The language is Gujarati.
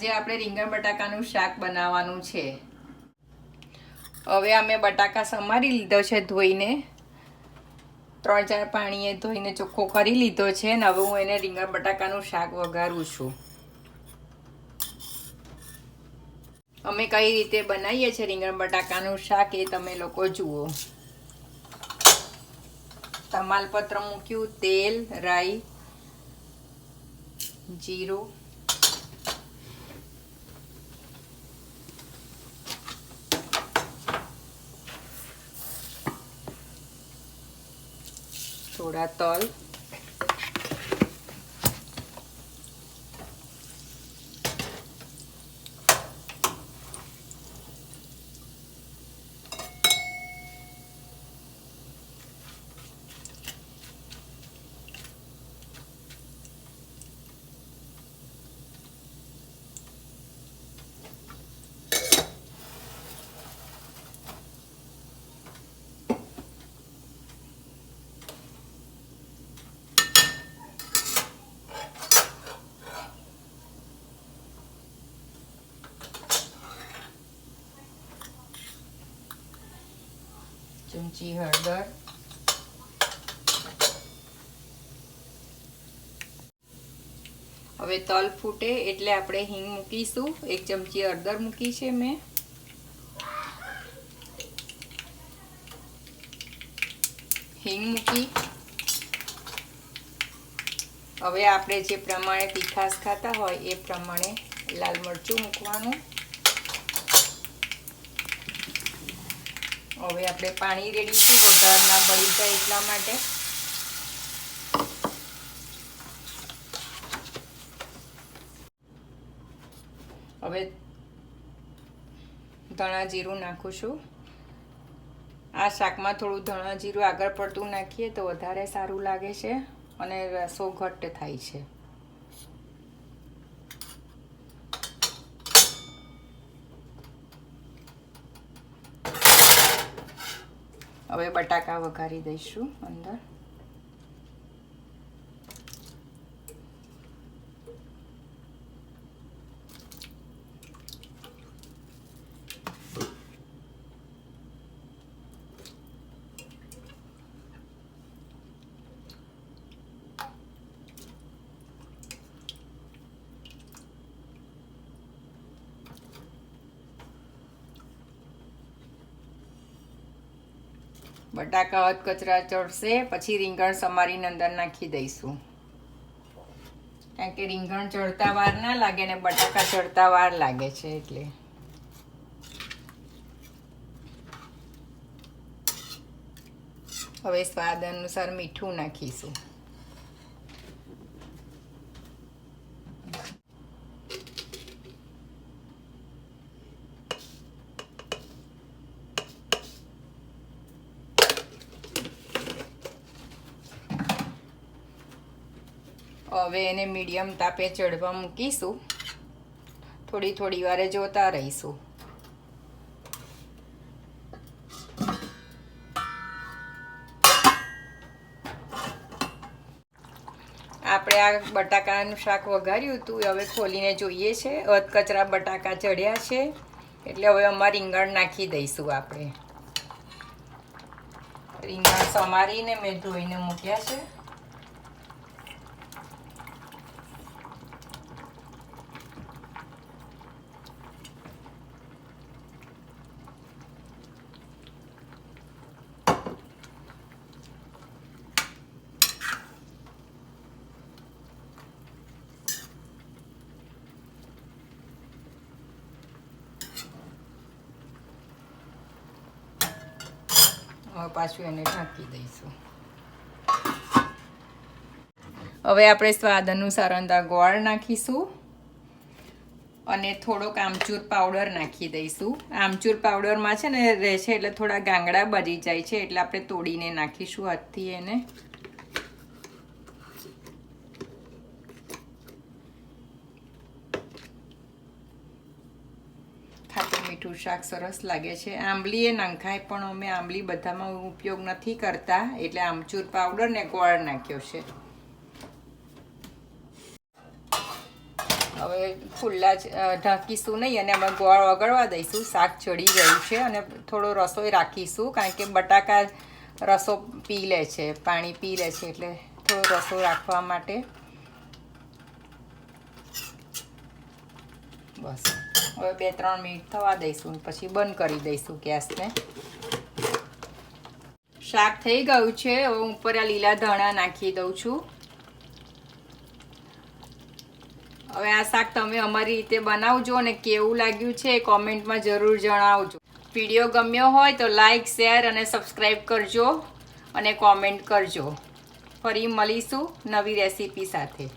આજે આપણે રીંગણ બટાકાનું શાક બનાવવાનું છે. હવે અમે બટાકા સમારી લીધો છે ધોઈને. ત્રણ ચાર પાણીએ ધોઈને ચોખ્ખો કરી લીધો છે અને હવે હું એને રીંગણ બટાકાનું શાક વઘારું છું. અમે કઈ રીતે બનાવીએ છીએ રીંગણ બટાકાનું શાક એ તમે લોકો જુઓ. તમાલપત્ર મૂક્યું, તેલ, રાઈ, જીરું થોડા તલ ચમચી હળદર હવે તલ ફૂટે એટલે આપણે હિંગ મૂકીશું. એક ચમચી હળદર મૂકી છે મેં. હિંગ મૂકી. હવે આપણે જે પ્રમાણે તીખાસ ખાતા હોય એ પ્રમાણે લાલ મરચું મૂકવાનું. હવે આપણે પાણી રેડીશું વધારે ના પડી જાય એટલા માટે. હવે ધણા જીરું નાખું છું. આ શાકમાં થોડું ધણા જીરું આગળ પડતું નાખીએ તો વધારે સારું લાગે છે અને રસો ઘટ્ટ થાય છે. હવે બટાકા વઘારી દઈશું અંદર. બટાકા કચરા ચડશે, પછી રીંગણ સમારીને અંદર નાખી દઈશું. કારણ કે રીંગણ ચડતા વાર ના લાગે ને બટાકા ચડતા વાર લાગે છે એટલે. હવે સ્વાદ અનુસાર મીઠું નાખીશું. હવે એને મીડિયમ તાપે ચડવા મૂકીશું. થોડી થોડી વારે જોતા રહીશું. આપણે આ બટાકાનું શાક વઘાર્યું હતું હવે ખોલીને જોઈએ છે. અધકચરા બટાકા ચડ્યા છે. એટલે હવે અમારે રીંગણ નાખી દઈશું આપણે. રીંગણ સમારીને મેં ધોઈને મૂક્યા છે. હવે પાછું એને ઢાંકી દઈશું. હવે આપણે સ્વાદ અનુસાર અંદર ગોળ નાખીશું અને થોડોક આમચૂર પાવડર નાખી દઈશું. આમચૂર પાવડરમાં છે ને રહેશે એટલે થોડા ગાંગડા બરી જાય છે એટલે આપણે તોડીને નાખીશું હાથથી એને. મીઠું શાક સરસ લાગે છે. આંબલી એ નંખાય, પણ અમે આંબલી બધામાં ઉપયોગ નથી કરતા, એટલે આમચૂર પાવડર ને ગોળ નાખ્યો છે. હવે ખુલ્લા જ ઢાંકીશું નહીં, અને અમે ગોળ ઓગળવા દઈશું. શાક ચડી ગયું છે, અને થોડો રસોઈ રાખીશું, કારણ કે બટાકા રસો પી લે છે, પાણી પી લે છે, એટલે થોડો રસો રાખવા માટે. બસ. હવે બે, ત્રણ મિનિટ થવા દઈશું પછી બંધ કરી દઈશું ગેસને. શાક થઈ ગયું છે. હવે ઉપર આ લીલા ધાણા નાખી દઉં છું. હવે આ શાક તમે અમારી રીતે બનાવજો અને કેવું લાગ્યું છે કોમેન્ટમાં જરૂર જણાવજો. વીડિયો ગમ્યો હોય તો લાઈક, શેર અને સબસ્ક્રાઈબ કરજો અને કોમેન્ટ કરજો. ફરી મળીશું નવી રેસીપી સાથે.